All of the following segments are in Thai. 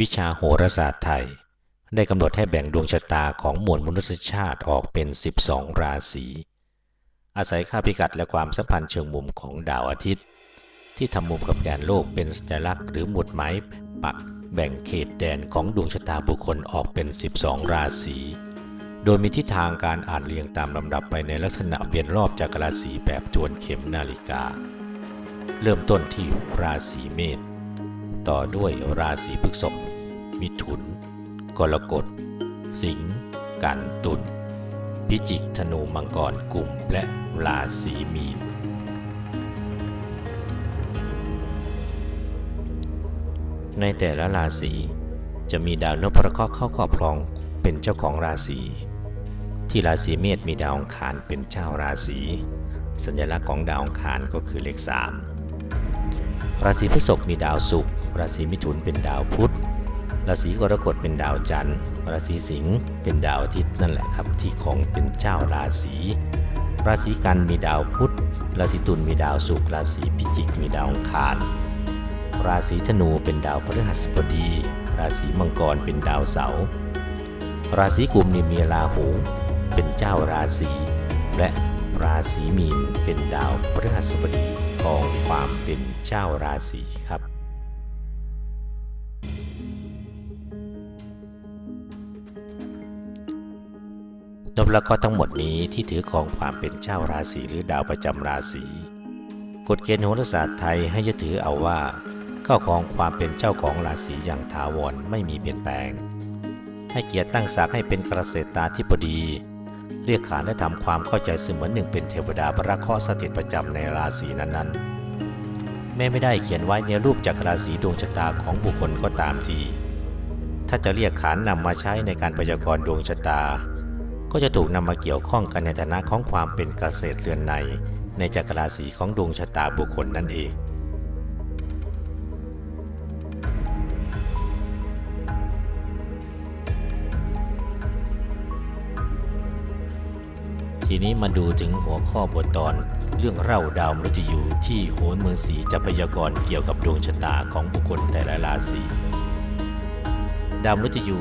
วิชาโหราศาสตร์ไทย ได้กำหนดให้แบ่งดวงชะตาของมวลมนุษยชาติออกเป็น 12 ราศี อาศัยค่าพิกัดและความสัมพันธ์เชิงมุมของดาวอาทิตย์ ที่ทำมุมกับแดนโลกเป็นสัญลักษณ์หรือหมุดหมายปักแบ่งเขตแดนของดวงชะตาบุคคลออกเป็น 12 ราศี โดยมีทิศทางการอ่านเรียงตามลำดับไปในลักษณะเวียนรอบจักรราศีแบบทวนเข็มนาฬิกา เริ่มต้นที่ราศีเมษ ต่อด้วยราศีพฤษภ มิถุน กรกฎ สิงห์ กันตุล พิจิก ธนู มังกร กลุ่ม และราศีมีน ในแต่ละราศีจะมีดาวนพเคราะห์เข้าครอบครองเป็นเจ้าของราศีที่ราศีเมษมีดาวอังคารเป็นเจ้าราศีสัญลักษณ์ของดาวอังคารก็คือเลข 3 ราศีพฤษภมีดาวศุกร์ ราศีมิถุนเป็นดาวพุธ ราศีกรกฎเป็นดาวจันทร์ ราศีสิงห์เป็นดาวอาทิตย์นั่นแหละครับที่ของเป็นเจ้าราศี ราศีกันมีดาวพุธ ราศีตุลมีดาวศุกร์ ราศีพิจิกมีดาวอังคาร ราศีธนูเป็นดาวพฤหัสบดี ราศีมังกรเป็นดาวเสาร์ ราศีกุมนี่มีราหูเป็นเจ้าราศีและราศีมีนเป็นดาวพฤหัสบดีกองความเป็นเจ้าราศีครับ แล้วก็ทั้งหมดนี้ที่ถือครองความเป็นเจ้าราศีหรือดาวประจำราศีกฎเกณฑ์โหราศาสตร์ไทยให้ยึดถือเอาว่าเข้าครองความเป็นเจ้าของราศีอย่างถาวรไม่มีเปลี่ยนแปลง ให้เกียรติตั้งศักดิ์ให้เป็นเกษตราธิบดี เรียกขานและทำความเข้าใจเสมือนหนึ่งเป็นเทวดาพระเคราะห์สถิตประจำในราศีนั้นๆ แม้ไม่ได้เขียนไว้ในรูปจักรราศีดวงชะตาของบุคคลก็ตามทีถ้าจะเรียกขานนำมาใช้ในการพยากรณ์ดวงชะตา ก็จะถูกนำมาเกี่ยวข้องกันในฐานะของความเป็นเกษตรเรือนใน ในจักรราศีของดวงชะตาบุคคลนั่นเองทีนี้มาดูถึงหัวข้อบทตอน เรื่องเล่าดาวมฤตยูที่โหนเมืองสีจะพยากรณ์เกี่ยวกับดวงชะตาของบุคคลแต่ละราศีดาวมฤตยู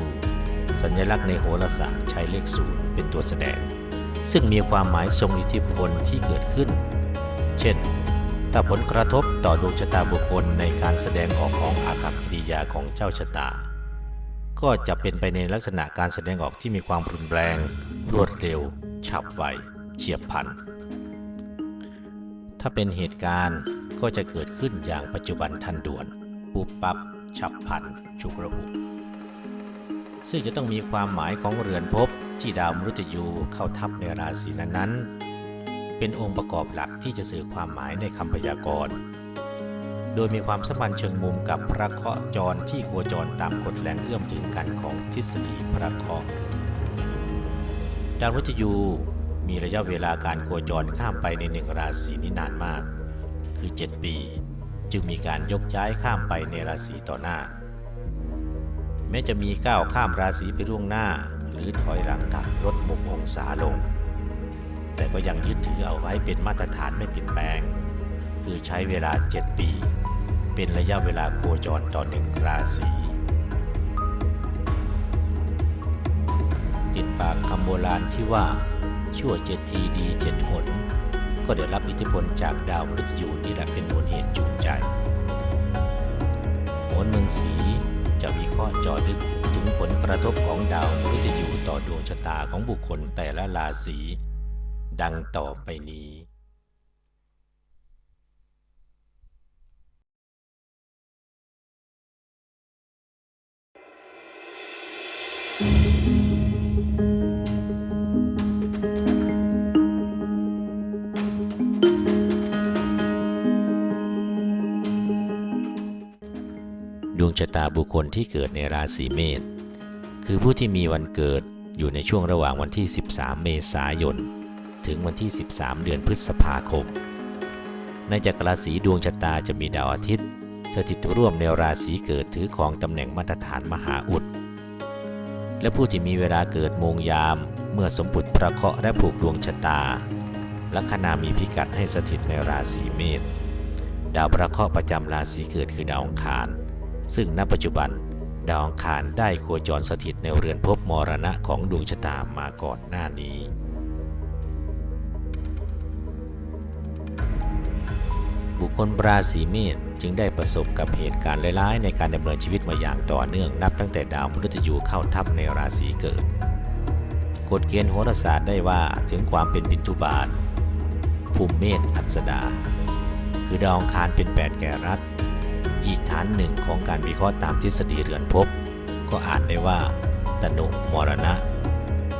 สัญลักษณ์ในโหราศาสตร์ใช้เลขศูนย์เป็นตัวแสดง ซึ่งมีความหมายทรงอิทธิพลที่เกิดขึ้น เช่น ถ้าผลกระทบต่อดวงชะตาบุคคลในการแสดงออกของอากัปกิริยาของเจ้าชะตา ก็จะเป็นไปในลักษณะการแสดงออกที่มีความรุนแรง รวดเร็ว ฉับไว เฉียบพลัน ถ้าเป็นเหตุการณ์ก็จะเกิดขึ้นอย่างปัจจุบันทันด่วน ปุบปับ ฉับพลัน ฉุกระหุก ซึ่งจะต้องมีความหมายของเรือนภพที่ดาวมฤตยูเข้าทับในราศีนั้นๆ เป็นองค์ประกอบหลักที่จะสื่อความหมายในคำพยากรณ์ โดยมีความสัมพันธ์เชิงมุมกับพระเคราะห์จรที่โคจรตามกฎแรงเอื้อมถึงกันของทฤษฎีพระเคราะห์ดาวมฤตยูมีระยะเวลาการโคจรข้ามไปในหนึ่งราศีนี้นานมาก คือ 7 ปี จึงมีการยกย้ายข้ามไปในราศีต่อหน้า แม้จะมีก้าวข้ามราศีไปล่วงหน้า หรือถอยหลังกลับลดมุมองศาลง แต่ก็ยังยึดถือเอาไว้เป็นมาตรฐานไม่เปลี่ยนแปลง คือใช้เวลา 7 ปี เป็นระยะเวลาโคจรต่อหนึ่งราศีติดปากคำโบราณที่ว่าชั่วเจ็ดทีดีเจ็ดหนก็ได้รับอิทธิพลจากดาวมฤตยูนี่แหละเป็นมูลเหตุจูงใจโหนเมืองสี จะวิเคราะห์เจอลึกถึงผลกระทบของดาวมฤตยูต่อดวงชะตาของบุคคลแต่ละราศีดังต่อไปนี้ะตาบุคคลที่เกิดในราศีเมษ คือผู้ที่มีวันเกิดอยู่ในช่วงระหว่างวันที่ 13 เมษายน ถึงวันที่ 13 เดือนพฤษภาคม ในจักรราศีดวงชะตาจะมีดาวอาทิตย์ สถิตร่วมในราศีเกิดถือครองตำแหน่งมาตรฐานมหาอุด และผู้ที่มีเวลาเกิดโมงยามเมื่อสมบุติพระเคราะห์และผูกดวงชะตา ลัคนามีพิกัดให้สถิตในราศีเมษ ดาวพระเคราะห์ประจำราศีเกิดคือดาวอังคาร ซึ่งณปัจจุบัน ดาวอังคารได้โคจรสถิตในเรือนภพมรณะของดวงชะตามาก่อนหน้านี้ บุคคลราศีเมษจึงได้ประสบกับเหตุการณ์ร้ายๆในการดำเนินชีวิตมาอย่างต่อเนื่องนับตั้งแต่ดาวมฤตยูเข้าทับในราศีเกิดกฎเกณฑ์โหราศาสตร์ได้ว่าถึงความเป็นบินทุบาทภูมิเมษอัสดา คือดาวอังคารเป็นแปดแก่รัก อีกฐานหนึ่งของการวิเคราะห์ตามทฤษฎีเรือนภพก็อ่านได้ว่า ตนุมรณะ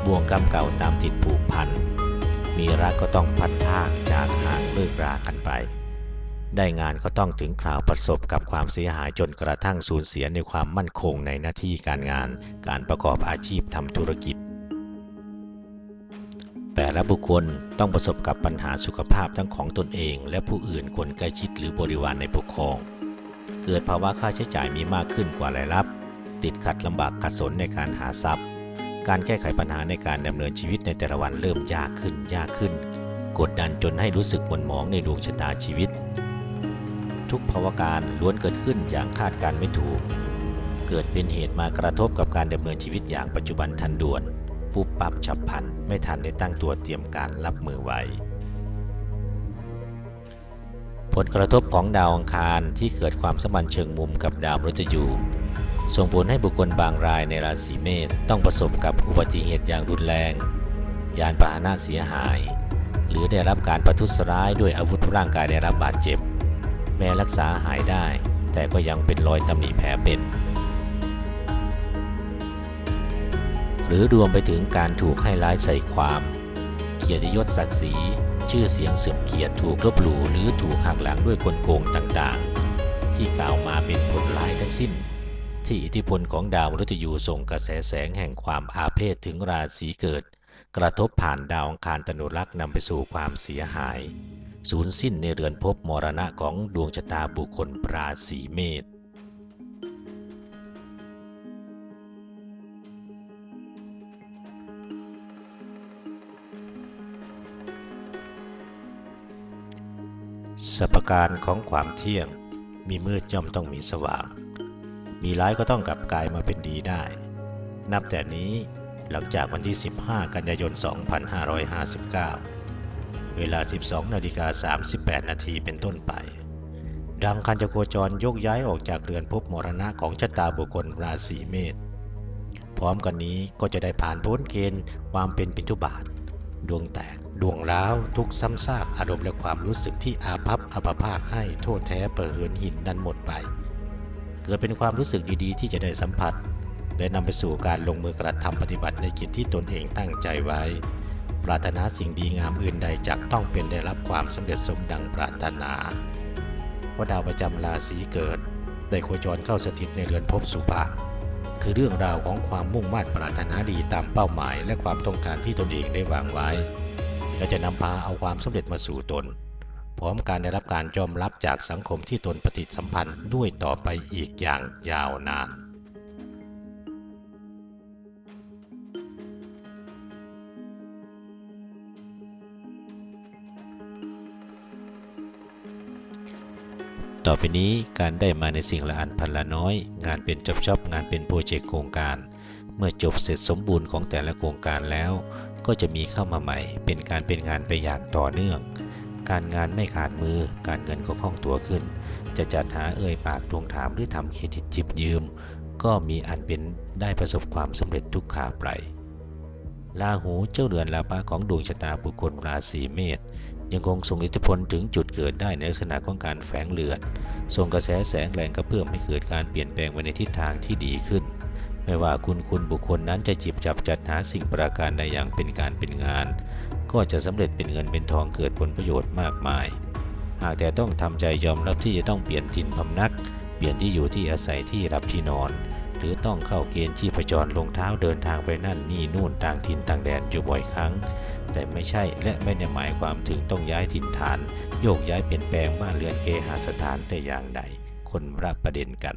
บ่วงกรรมเก่าตามติดผูกพัน มีรักก็ต้องพัดพากจากห่างเลิกรากันไป ได้งานก็ต้องถึงคราวประสบกับความเสียหายจนกระทั่งสูญเสียในความมั่นคงในหน้าที่การงาน การประกอบอาชีพทำธุรกิจ แต่ละบุคคลต้องประสบกับปัญหาสุขภาพทั้งของตนเอง และผู้อื่นคนใกล้ชิดหรือบริวารในปกครอง เกิดภาวะค่าใช้จ่ายมีมากขึ้นกว่ารายรับ ติดขัดลำบากขัดสนในการหาทรัพย์ การแก้ไขปัญหาในการดำเนินชีวิตในแต่ละวันเริ่มยากขึ้นยากขึ้น กดดันจนให้รู้สึกหม่นหมองในดวงชะตาชีวิต ทุกภาวะการล้วนเกิดขึ้นอย่างคาดการไม่ถูก เกิดเป็นเหตุมากระทบกับการดำเนินชีวิตอย่างปัจจุบันทันด่วนปุ๊บปับฉับพลันไม่ทันได้ตั้งตัวเตรียมการรับมือไว้ ผลกระทบของดาวอังคารที่เกิดความสัมพันธ์เชิงมุมกับดาวมฤตยูส่งผลให้บุคคลบางรายในราศีเมษต้องประสบกับอุบัติเหตุอย่างรุนแรง ยานพาหนะเสียหาย หรือได้รับการประทุษร้ายด้วยอาวุธร่างกายได้รับบาดเจ็บ แม้รักษาหายได้ แต่ก็ยังเป็นรอยตำหนิแผลเป็น หรือรวมไปถึงการถูกให้ร้ายใส่ความ เกียรติยศศักดิ์ศรี ชื่อเสียงเสื่อมเกียรติถูกลบหลู่หรือถูกหักหลังด้วยกลโกงต่างๆ ที่กล่าวมาเป็นผลร้ายทั้งสิ้น ที่อิทธิพลของดาวมฤตยูส่งกระแสแสงแห่งความอาเพศถึงราศีเกิด กระทบผ่านดาวอังคารตนุรักษ์นำไปสู่ความเสียหาย สูญสิ้นในเรือนภพมรณะของดวงชะตาบุคคลราศีเมษ สรรพการของความเที่ยง มีมืดย่อมต้องมีสว่าง มีร้ายก็ต้องกลับกลายมาเป็นดีได้ นับแต่นี้หลังจากวันที่ 15 กันยายน 2559 เวลา 12 นาฬิกา 38 นาทีเป็นต้นไป ดังคันจะโคจรยกย้ายออกจากเรือนภพมรณะของชะตาบุคคลราศีเมษ พร้อมกันนี้ก็จะได้ผ่านพ้นเกณฑ์ความเป็นปิทุบาท ดวงแตก ดวงร้าว ทุกซ้ำซากอารมณ์และความรู้สึกที่อาภัพอัปภาคให้โทษแท้เปิดเหินหินนั้นหมดไป เกิดเป็นความรู้สึกดีๆ ที่จะได้สัมผัส และนำไปสู่การลงมือกระทำปฏิบัติในกิจที่ตนเองตั้งใจไว้ ปรารถนาสิ่งดีงามอื่นใดจักต้องเป็นได้รับความสำเร็จสมดังปรารถนาว่าดาวประจำราศีเกิด ได้โคจรเข้าสถิตในเรือนภพสุภา คือเรื่องราวของความมุ่งมั่นปรารถนาดีตามเป้าหมาย และความต้องการที่ตนเองได้วางไว้ และจะนำพาเอาความสำเร็จมาสู่ตน พร้อมการได้รับการยอมรับจากสังคมที่ตนปฏิสัมพันธ์ด้วยต่อไปอีกอย่างยาวนาน ต่อไปนี้การได้มาในสิ่งละอันพันละน้อย งานเป็นจอบชอบงานเป็นโปรเจกต์โครงการ เมื่อจบเสร็จสมบูรณ์ของแต่ละโครงการแล้ว ก็จะมีเข้ามาใหม่ เป็นการเป็นงานไปอย่างต่อเนื่อง การงานไม่ขาดมือ การเงินก็คล่องตัวขึ้น จะจัดหาเอ่ยปากทวงถามหรือทำเครดิตจิบยืม ก็มีอันเป็นได้ประสบความสำเร็จทุกขาไปลาหูเจ้าเรือนลาภะของดวงชะตาบุคคลราศีเมษ ยังคงส่งอิทธิพลถึงจุดเกิดได้ในลักษณะของการแฝงเลือด ส่งกระแสแสงแรงกระเพื่อมให้เกิดการเปลี่ยนแปลงไปในทิศทางที่ดีขึ้น ไม่ว่าคุณคุณบุคคลนั้นจะจิบจับจัดหาสิ่งประการใดอย่างเป็นการเป็นงาน ก็จะสำเร็จเป็นเงินเป็นทองเกิดผลประโยชน์มากมาย หากแต่ต้องทำใจยอมรับที่จะต้องเปลี่ยนถิ่นพำนัก เปลี่ยนที่อยู่ที่อาศัยที่รับที่นอน หรือต้องเข้าเกณฑ์ที่ประจรลงเท้าเดินทางไปนั่นนี่นู่นต่างถิ่นต่างแดนอยู่บ่อยครั้ง แต่ไม่ใช่และไม่ได้หมายความถึงต้องย้ายถิ่นฐาน โยกย้ายเปลี่ยนแปลงบ้านเรือนเกหาสถานแต่อย่างใด คนละประเด็นกัน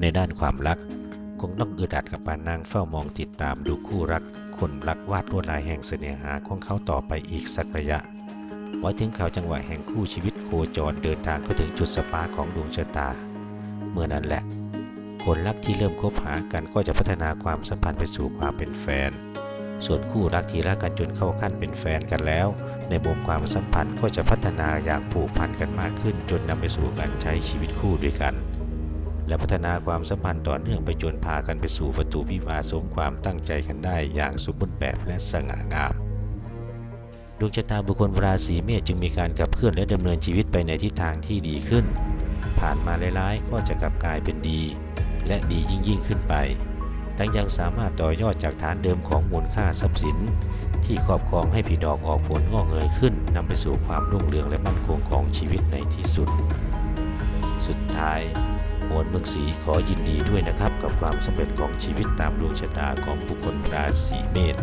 ในด้านความรัก คงต้องอึดอัดกับการนั่งเฝ้ามองติดตามดูคู่รัก คนรักวาดลวดลายแห่งเสน่หาของเขาต่อไปอีกสักระยะ ไว้ถึงข่าวจังหวะแห่งคู่ชีวิตโคจรเดินทางเข้าถึงจุดสปาของดวงชะตา เมื่อนั้นแหละคนรักที่เริ่มคบหากันก็จะพัฒนาความสัมพันธ์ไปสู่ความเป็นแฟน ส่วนคู่รักที่รักกันจนเข้าขั้นเป็นแฟนกันแล้ว ในมุมความสัมพันธ์ก็จะพัฒนาอย่างผูกพันกันมากขึ้น จนนำไปสู่การใช้ชีวิตคู่ด้วยกัน และพัฒนาความสัมพันธ์ต่อเนื่องไปจนพากันไปสู่ประตูวิวาสมความตั้งใจกันได้อย่างสมบูรณ์แบบและสง่างาม ดวงชะตาบุคคลราศีเมษจึงมีการขับเคลื่อนและดำเนินชีวิตไปในทิศทางที่ดีขึ้น ผ่านมาร้ายๆก็จะกลับกลายเป็นดี และดียิ่งยิ่งขึ้นไป ทั้งยังสามารถต่อยอดจากฐานเดิมของมูลค่าทรัพย์สิน ที่ครอบครองให้ผีดอกออกผลงอกเงยขึ้นนำไปสู่ความรุ่งเรืองและมั่นคงของชีวิตในที่สุด สุดท้ายโหนเมืองศรีขอยินดีด้วยนะครับกับความสำเร็จของชีวิตตามดวงชะตาของบุคคลราศีเมษ